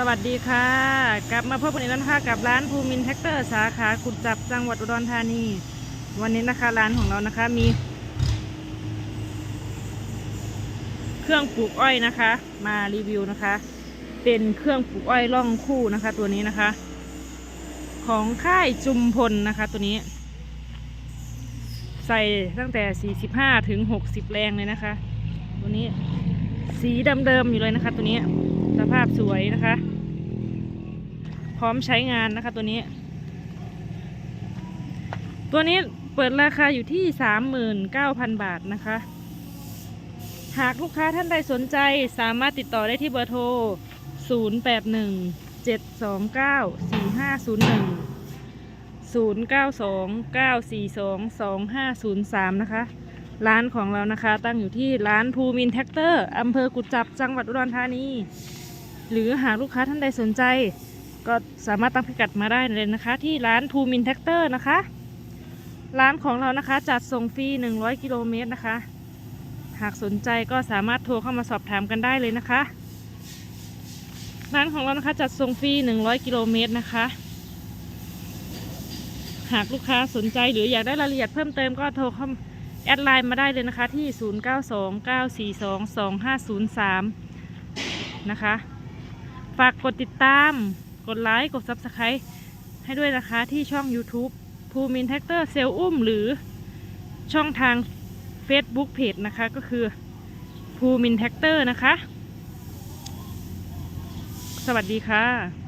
สวัสดีค่ะ กลับมาพบกันอีกแล้วนะคะกับร้านภูมินแท็กเตอร์สาขากุดจับจังหวัดอุดรธานี วันนี้นะคะร้านของเรานะคะมี เครื่องปลูกอ้อยนะคะ มารีวิวนะคะ เป็นเครื่องปลูกอ้อยล่องคู่นะคะ ตัวนี้นะคะ ของค่ายจุมพลนะคะ ตัวนี้ ใส่ตั้งแต่ 45 ถึง 60 แรงเลยนะคะ ตัวนี้สีดำเดิมอยู่เลยนะคะ ตัวนี้ สภาพสวยนะคะ พร้อมใช้งานนะคะตัวนี้ ตัวนี้เปิดราคาอยู่ที่ 39,000 บาทนะคะ หากลูกค้าท่านใดสนใจสามารถติดต่อได้ที่เบอร์โทร 081 729 4501 092 942 2503 นะคะ ร้านของเรานะคะตั้งอยู่ที่ร้านภูมินแท็กเตอร์อำเภอกุจจับจังหวัดอุดรธานี หรือหากลูกค้าท่านใดสนใจ ก็สามารถตั้งพิกัดมาได้เลยนะคะ ที่ร้านภูมินแท็กเตอร์นะคะ ร้านของเรานะคะ จัดส่งฟรี 100 กิโลเมตรนะคะ หากสนใจก็สามารถโทรเข้ามาสอบถามกันได้เลยนะคะ ร้านของเรานะคะจัดส่งฟรี 100 กิโลเมตรนะคะ หากลูกค้าสนใจหรืออยากได้รายละเอียดเพิ่มเติมก็โทรเข้าแอดไลน์มาได้เลยนะคะที่ 0929422503 นะคะ ฝากกดติดตาม กดไลค์ กด Subscribe ให้ด้วยนะคะที่ช่อง YouTube ภูมินแท็กเตอร์เซลอุ้ม หรือช่องทาง Facebook Page นะคะ ก็คือภูมินแท็กเตอร์นะคะ สวัสดีค่ะ